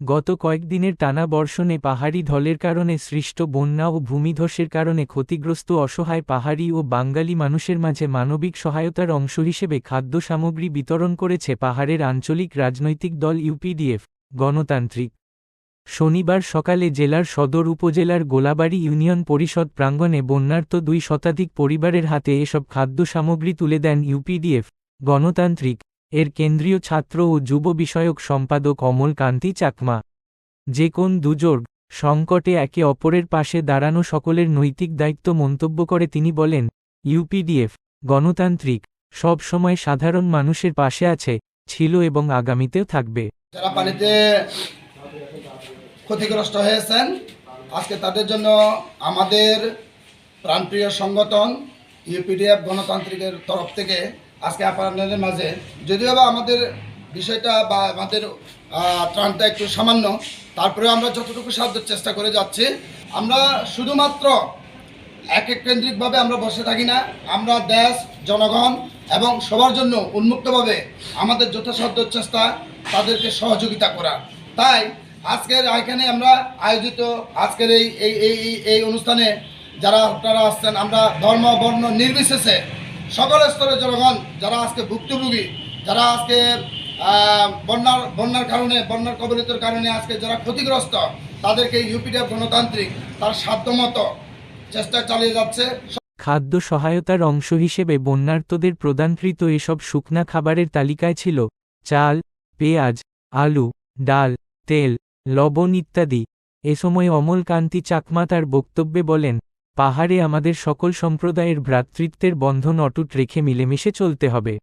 গত কয়েকদিনের টানা বর্ষণে পাহাড়ি ঢলের কারণে সৃষ্ট বন্যা ও ভূমিধসের কারণে ক্ষতিগ্রস্ত অসহায় পাহাড়ি ও বাঙালি মানুষের মাঝে মানবিক সহায়তার অংশ হিসেবে খাদ্য সামগ্রী বিতরণ করেছে পাহাড়ের আঞ্চলিক রাজনৈতিক দল ইউপিডিএফ গণতান্ত্রিক। শনিবার সকালে জেলার সদর উপজেলার গোলাবাড়ি ইউনিয়ন পরিষদ প্রাঙ্গণে বন্যার্ত দুই শতাধিক পরিবারের হাতে এসব খাদ্য সামগ্রী তুলে দেন ইউপিডিএফ গণতান্ত্রিক। এর কেন্দ্রীয় ছাত্র ও যুব বিষয়ক সম্পাদক অমল কান্তি চাকমা। যে কোন দুজোর সংকটে একে অপরের পাশে দাঁড়ানো সকলের নৈতিক দায়িত্ব মন্তব্য করে তিনি বলেন, ইউপিডিএফ, গণতান্ত্রিক, সব সময় সাধারণ মানুষের পাশে আছে, ছিল এবং আগামীতেও থাকবে। যারা পানিতে ক্ষতিগ্রস্ত হয়েছেন, আজকে তাদের জন্য আমাদের প্রাণপ্রিয় সংগঠন ইউপিডিএফ গণতান্ত্রিকের তরফ থেকে আজকে আপনাদের মাঝে, যদিও বা আমাদের বিষয়টা বা আমাদের ত্রাণটা একটু সামান্য, তারপরেও আমরা যতটুকু সাধ্য চেষ্টা করে যাচ্ছি, আমরা শুধুমাত্র এক এক কেন্দ্রিকভাবে আমরা বসে থাকি না, আমরা দেশ, জনগণ এবং সবার জন্য উন্মুক্তভাবে আমাদের যথাসাধ্য চেষ্টা তাদেরকে সহযোগিতা করা। তাই আজকের এখানে আমরা আয়োজিত আজকের এই, এই- এই অনুষ্ঠানে যারা আপনারা আসছেন আমরা ধর্ম, বর্ণ নির্বিশেষে সকল স্তরের জনগণ যারা আজকে ভুক্তভোগী, যারা আজকে বন্যার বন্যার কারণে, বন্যার কবলিতের কারণে আজকে যারা ক্ষতিগ্রস্ত, তাদেরকে ইউপিডিএফ গণতান্ত্রিক তার সাধ্যমতো চেষ্টা চালিয়ে যাচ্ছে। খাদ্য সহায়তার অংশ হিসেবে বন্যার্তদের প্রদানকৃত এসব শুকনা খাবারের তালিকায় ছিল চাল, পেঁয়াজ, আলু, ডাল, তেল, লবণ ইত্যাদি। এ সময় অমল কান্তি চাকমা তার বক্তব্যে বলেন পাহাড়ে আমাদের সকল সম্প্রদায়ের ভ্রাতৃত্বের বন্ধন অটুট রেখে মিলেমিশে চলতে হবে।